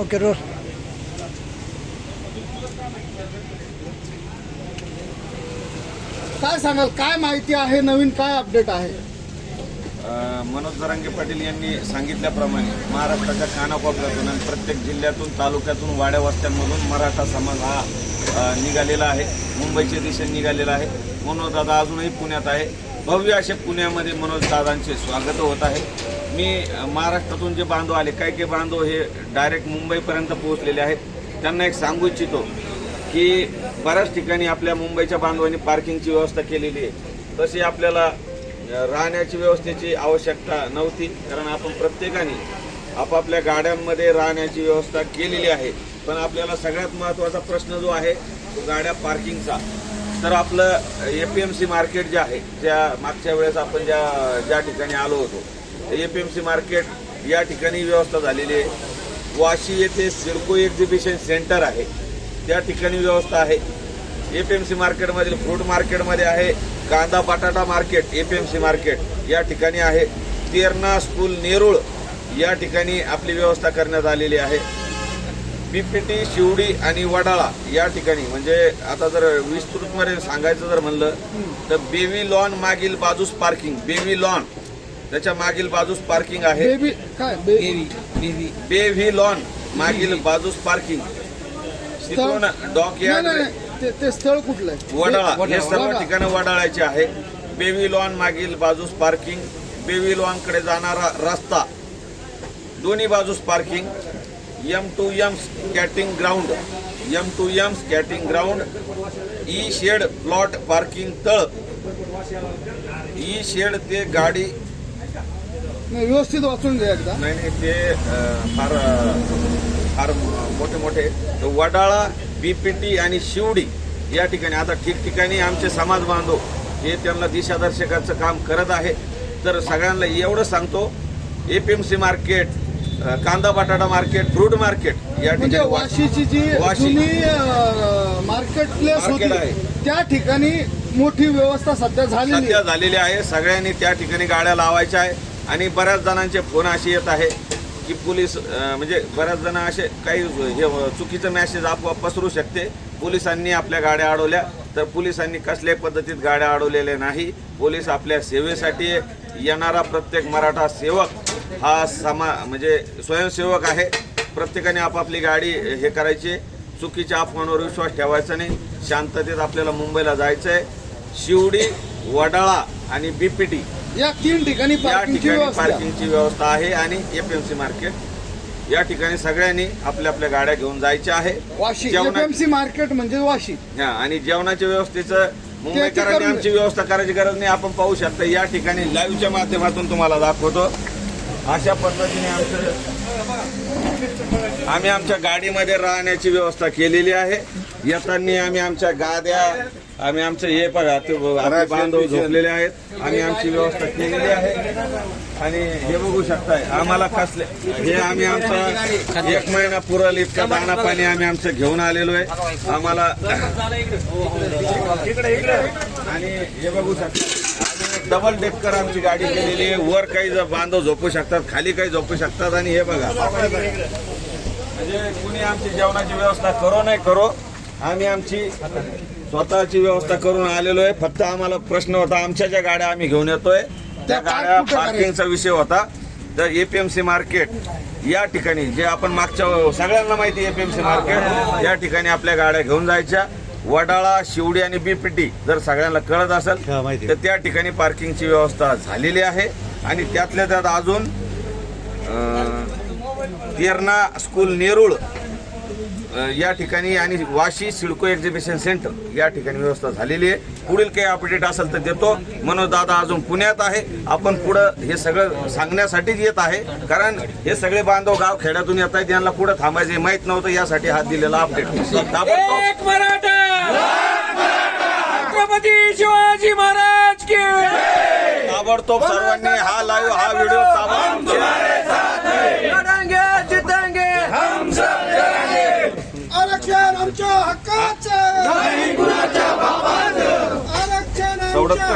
Okay role काय सांगाल काय माहिती आहे नवीन काय अपडेट आहे? अ, मनोज जरांगे पाटील यांनी सांगितल्याप्रमाणे महाराष्ट्राच्या कानाकोपऱ्यातून आणि प्रत्येक जिल्ह्यातून तालुक्यातून वाड्या वस्त्यांमधून मराठा समाज हा अ, निघालेला आहे. मुंबईच्या दिशेने निघालेला आहे. मनोज दादा अजूनही पुण्यात आहे. भव्य असे पुण्यामध्ये मनोज दादांचे स्वागत होत आहे. मी महाराष्ट्रातून जे बांधव आले काही काही बांधव हे डायरेक्ट मुंबईपर्यंत पोहोचलेले आहेत. त्यांना एक सांगू इच्छितो की बऱ्याच ठिकाणी आपल्या मुंबईच्या बांधवांनी पार्किंगची व्यवस्था केलेली आहे. तशी आपल्याला राहण्याची व्यवस्थेची आवश्यकता नव्हती कारण आपण प्रत्येकाने आपापल्या गाड्यांमध्ये राहण्याची व्यवस्था केलेली आहे. पण आपल्याला सगळ्यात महत्त्वाचा प्रश्न जो आहे तो गाड्या पार्किंगचा तर आपलं A P M C market जे आहे ज्या मागच्या वेळेस आपण ज्या ज्या ठिकाणी आलो होतो A P M C market या ठिकाणी व्यवस्था झालेली आहे. वाशी येथे सिडको एक्झिबिशन सेंटर आहे. त्या ठिकाणी व्यवस्था आहे. एपीएमसी मार्केटमधील फ्रूट मार्केटमध्ये आहे. कांदा बटाटा मार्केट एपीएमसी मार्केट या ठिकाणी आहे. तेरणा स्कूल नेरूळ या ठिकाणी आपली व्यवस्था करण्यात आलेली आहे. बीपीटी शिवडी आणि वडाळा या ठिकाणी म्हणजे आता जर विस्तृतमध्ये सांगायचं जर म्हणलं तर बेवी लॉन मागील बाजूस पार्किंग बेवी लॉन. त्याच्या मागील बाजूस पार्किंग आहे. बेबी काय बेबी बेव्ही लॉन मागील बाजूस पार्किंग. तिथून नाही नाही. ते- ते स्थळ कुठलं आहे? वडाळा. हे सर्व वडाळा. ठिकाणं वडाळ्याची आहे. बेबी लॉन मागील बाजूस पार्किंग. बेबी लॉनकडे जाणारा रस्ता. दोन्ही बाजूस parking. M to M skating ground. M to M skating ground. E shed plot parking तळ. ई शेड ते गाडी नाही व्यवस्थित वाचून घ्या एकदा. नाही नाही ते अं, फार अं, फार मोठे मोठे. वडाळा बीपीटी आणि शिवडी या ठिकाणी. आता ठिकठिकाणी आमचे समाज बांधव हे त्यांना दिशादर्शकाचं काम करत आहे. तर सगळ्यांना एवढं सांगतो एपीएमसी मार्केट अं, कांदा बटाटा मार्केट फ्रूट मार्केट या म्हणजे ठिकाणी वाशीची जी वाशी. जुनी मार्केट प्लेस Market आहे. होती त्या ठिकाणी मोठी व्यवस्था सध्या झालेली सध्या आहे. झालेली आहे. सगळ्यांनी त्या ठिकाणी गाड्या लावायच्या आहे. आणि बऱ्याच जणांचे फोन असे येत आहे की पोलीस म्हणजे बऱ्याच जण असे काही हे चुकीचं मॅसेज आपोआप पसरू शकते. पोलिसांनी आपल्या गाड्या अडवल्या तर पोलिसांनी कसल्याही पद्धतीत गाड्या अडवलेल्या नाही. पोलीस आपल्या सेवेसाठी येणारा प्रत्येक मराठा सेवक हा समा म्हणजे स्वयंसेवक आहे. प्रत्येकाने आपापली गाडी हे करायची. चुकीच्या अफवांवर विश्वास ठेवायचा नाही. शांततेत आपल्याला मुंबईला जायचं आहे शिवडी वडाळा आणि बीपीटी या तीन ठिकाणी या पार्किंगची ठिकाणी व्यवस्था. पार्किंगची व्यवस्था आहे आणि एपीएमसी मार्केट या ठिकाणी सगळ्यांनी आपल्या आपल्या गाड्या घेऊन जायच्या आहे. वाशी जेवणा- एफएमसी मार्केट म्हणजे वाशी. हा, आणि जेवणाच्या व्यवस्थेचं मुंबईकरांनी करून आमची व्यवस्था करायची गरज नाही. आपण पाहू शकता या ठिकाणी लाईव्हच्या माध्यमातून तुम्हाला दाखवतो. अशा पद्धतीने आमचं आम्ही आमच्या गाडीमध्ये राहण्याची व्यवस्था केलेली आहे. येताना आम्ही आमच्या गाद्या आम्ही आमचं हे बघा ते बांधव झोपलेले आहेत. आम्ही आमची व्यवस्था केलेली आहे. आणि हे बघू शकताय आम्हाला कसले हे आम्ही आमचा एक महिना पुरल इतका दाना पाणी आम्ही आमचं घेऊन आलेलो आहे. आम्हाला इकडे इकडे. आणि हे बघू शकता डबल डेकर आमची गाडी केलेली आहे. वर काही जर बांधव झोपू शकतात खाली काही झोपू शकतात आणि हे बघा. म्हणजे कुणी आमची जेवणाची व्यवस्था करो नाही करो आम्ही आमची स्वतःची व्यवस्था करून आलेलो आहे. फक्त आम्हाला प्रश्न होता आमच्या ज्या गाड्या आम्ही घेऊन येतोय त्या गाड्या? पार्किंगचा विषय होता. तर एपीएमसी मार्केट या ठिकाणी जे आपण मागच्या सगळ्यांना माहिती एपीएमसी मार्केट या ठिकाणी आपल्या गाड्या घेऊन जायच्या. वडाळा शिवडी आणि बीपीटी जर सगळ्यांना कळत असेल तर त्या ठिकाणी पार्किंगची व्यवस्था झालेली आहे. आणि त्यातल्या त्यात अजून तेरणा स्कूल नेरूळ या ठिकाणी आणि वाशी सिडको एक्झिबिशन सेंटर या ठिकाणी व्यवस्था झालेली आहे. पुढील काही अपडेट असेल तर देतो. मनोज दादा अजून पुण्यात आहे. आपण पुढं हे सगळं सांगण्यासाठीच येत आहे. कारण हे सगळे बांधव गाव खेड्यातून येत आहेत. यांना पुढे थांबायचे माहीत नव्हतं. यासाठी हात दिलेला अपडेट ताबडतोब. एक मराठा! छत्रपती शिवाजी महाराज की ताबडतोब सर्वांनी हा लाईव्ह हा व्हिडिओ ताबडतोब. आमच्या